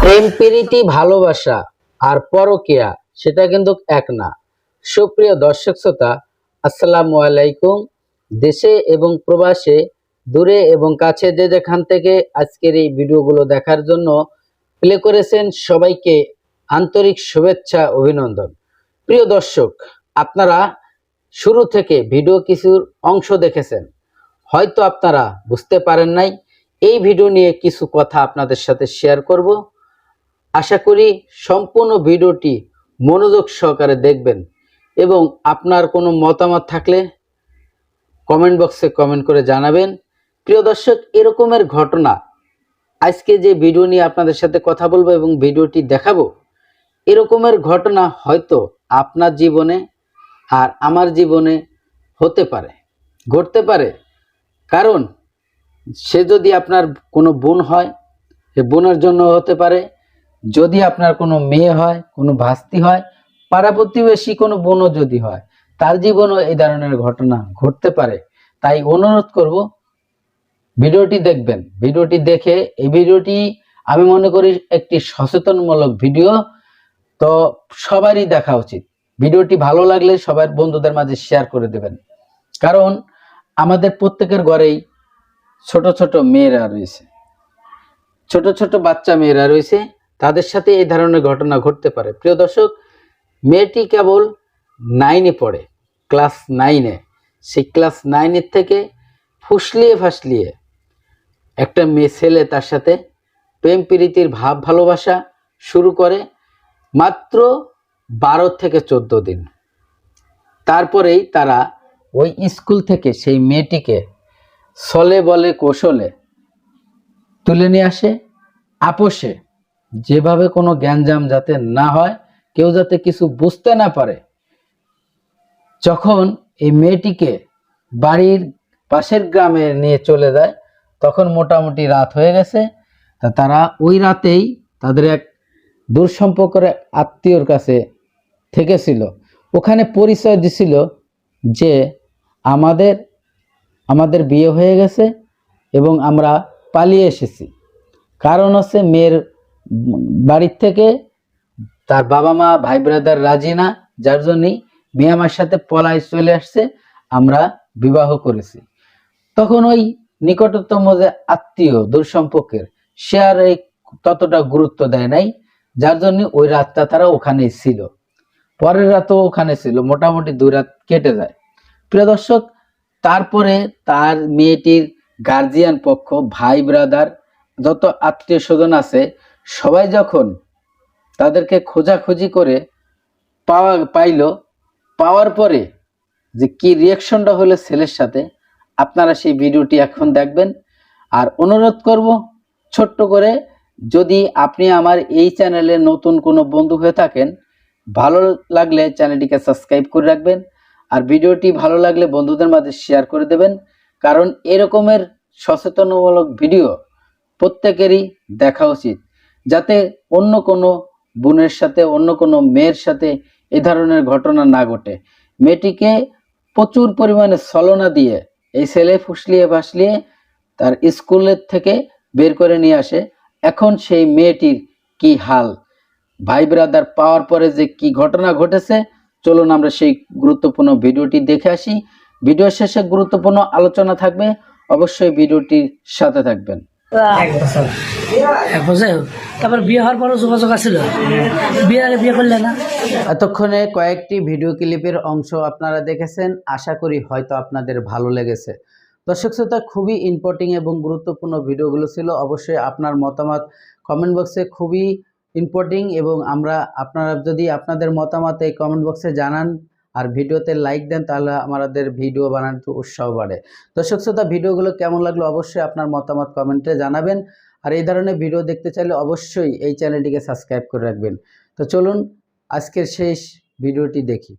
প্রেম প্রীতি ভালোবাসা আর পরকিয়া সেটা কিন্তু এক না। সুপ্রিয় দর্শক শ্রোতা আসসালামু আলাইকুম। দেশে এবং প্রবাসে দূরে এবং কাছে যে যেখান থেকে আজকের এই ভিডিওগুলো দেখার জন্য প্লে করেছেন সবাইকে আন্তরিক শুভেচ্ছা অভিনন্দন। প্রিয় দর্শক আপনারা শুরু থেকে ভিডিও কিছুর অংশ দেখেছেন। হয়তো আপনারা বুঝতে পারেন নাই এই ভিডিও নিয়ে কিছু কথা আপনাদের সাথে শেয়ার করব। আশা করি সম্পূর্ণ ভিডিওটি মনোযোগ সহকারে দেখবেন এবং আপনার কোনো মতামত থাকলে কমেন্ট বক্সে কমেন্ট করে জানাবেন। প্রিয় দর্শক, এরকমের ঘটনা আজকে যে ভিডিও নিয়ে আপনাদের সাথে কথা বলব এবং ভিডিওটি দেখাবো, এরকমের ঘটনা হয়তো আপনার জীবনে আর আমার জীবনে হতে পারে, ঘটতে পারে। কারণ সে যদি আপনার কোনো বোন হয়, সে বোনের জন্য হতে পারে। যদি আপনার কোনো মেয়ে হয়, কোনো ভাস্তি হয় পাড়া প্রতিবেশী কোনো বোনও যদি হয়, তার জীবনও এই ধরনের ঘটনা ঘটতে পারে। তাই অনুরোধ করব, ভিডিওটি দেখবেন। ভিডিওটি দেখে এই ভিডিওটি আমি মনে করি একটি সচেতনমূলক ভিডিও। তো সবারই দেখা উচিত। ভিডিওটি ভালো লাগলে সবার বন্ধুদের মাঝে শেয়ার করে দেবেন। কারণ আমাদের প্রত্যেকের ঘরেই ছোট ছোট মেয়েরা রয়েছে। ছোট ছোট বাচ্চা মেয়েরা রয়েছে। তাদের সাথে এই ধরনের ঘটনা ঘটতে পারে। প্রিয় দর্শক, মেয়েটি কেবল নাইনে পড়ে। ক্লাস নাইনে সেই ক্লাস নাইনের থেকে ফুসলিয়ে ফাসলিয়ে একটা মেয়ে ছেলে তার সাথে প্রেম প্রীতির ভাব ভালোবাসা শুরু করে মাত্র বারো থেকে চোদ্দ দিন। তারপরেই তারা ওই স্কুল থেকে সেই মেয়েটিকে ছলে বলে কৌশলে তুলে নিয়ে আসে, আপোষে। যেভাবে কোনো জ্ঞানজাম যাতে না হয়, কেউ যাতে কিছু বুঝতে না পারে। যখন এই মেয়েটিকে বাড়ির পাশের গ্রামে নিয়ে চলে যায়, তখন মোটামুটি রাত হয়ে গেছে। তা তারা ওই রাতেই তাদের এক দূর সম্পর্কের আত্মীয়র কাছে থেকেছিল। ওখানে পরিচয় দিছিল যে, আমাদের আমাদের বিয়ে হয়ে গেছে এবং আমরা পালিয়ে এসেছি। কারণ হচ্ছে মেয়ের বাড়ির থেকে তার বাবা মা, ভাই ব্রাদার রাজি না, যার জন্যই মেয়ে আমার সাথে পলায় চলে আসছে, আমরা বিবাহ করেছি। তখন ওই নিকটতম যে আত্মীয় দূর সম্পর্কের সে আর এই ততটা গুরুত্ব দেয় নাই, যার জন্য ওই রাতটা তারা ওখানেই ছিল। পরের রাতও ওখানে ছিল, মোটামুটি দুই রাত কেটে যায়। প্রিয় দর্শক তারপরে তার মেয়েটির গার্জিয়ান পক্ষ, ভাই ব্রাদার যত আত্মীয় স্বজন আছে, সবাই যখন তাদেরকে খোঁজাখুঁজি করে পাওয়া, পাইলো, পাওয়ার পরে যে কি রিয়াকশনটা হলো ছেলের সাথে, আপনারা সেই ভিডিওটি এখন দেখবেন। আর অনুরোধ করব, ছোট্ট করে যদি আপনি আমার এই চ্যানেলে নতুন কোনো বন্ধু হয়ে থাকেন, ভালো লাগলে চ্যানেলটিকে সাবস্ক্রাইব করে রাখবেন। আর ভিডিওটি ভালো লাগলে বন্ধুদের মাঝে শেয়ার করে দেবেন, কারণ এরকমের সচেতনমূলক ভিডিও প্রত্যেকেরই দেখা উচিত, যাতে অন্য কোনো বোনের সাথে, অন্য কোনো মেয়ের সাথে এ ধরনের ঘটনা না ঘটে। মেয়েটিকে প্রচুর পরিমাণে ছলনা দিয়ে, এই ছেলে ফুসলিয়ে ভাসলিয়ে তার স্কুলের থেকে বের করে নিয়ে আসে। এখন সেই মেয়েটির কি হাল? ভাই ব্রাদার পাওয়ার পরে যে কি ঘটনা ঘটেছে চলুন আমরা সেই গুরুত্বপূর্ণ ভিডিওটি দেখে আসি। ভিডিও শেষে গুরুত্বপূর্ণ আলোচনা থাকবে। অবশ্যই ভিডিওটির সাথে থাকবেন। এক বছর এক বছর তারপর বিয়ে হওয়ার পরও যোগাযোগ আছিল। বিয়ের আগে বিয়ে করলে না। এতক্ষণে কয়েকটি ভিডিও ক্লিপের অংশ আপনারা দেখেছেন। আশা করি হয়তো আপনাদের ভালো লেগেছে। দর্শক শ্রোতা খুবই ইম্পর্টিং এবং গুরুত্বপূর্ণ ভিডিওগুলো ছিল। অবশ্যই আপনার মতামত কমেন্ট বক্সে খুবই ইম্পর্টিং এবং আমরা আপনারা যদি আপনাদের মতামত এই কমেন্ট বক্সে জানান আর ভিডিওতে লাইক দেন তাহলে আমাদের ভিডিও বানানোর উৎসাহ বাড়ে। দর্শক শ্রোতা, ভিডিওগুলো কেমন লাগল অবশ্যই আপনার মতামত কমেন্টে জানাবেন। আর এই ধরনের ভিডিও দেখতে চাইলে অবশ্যই এই চ্যানেলটিকে সাবস্ক্রাইব করে রাখবেন। তো চলুন আজকের শেষ ভিডিওটি দেখি।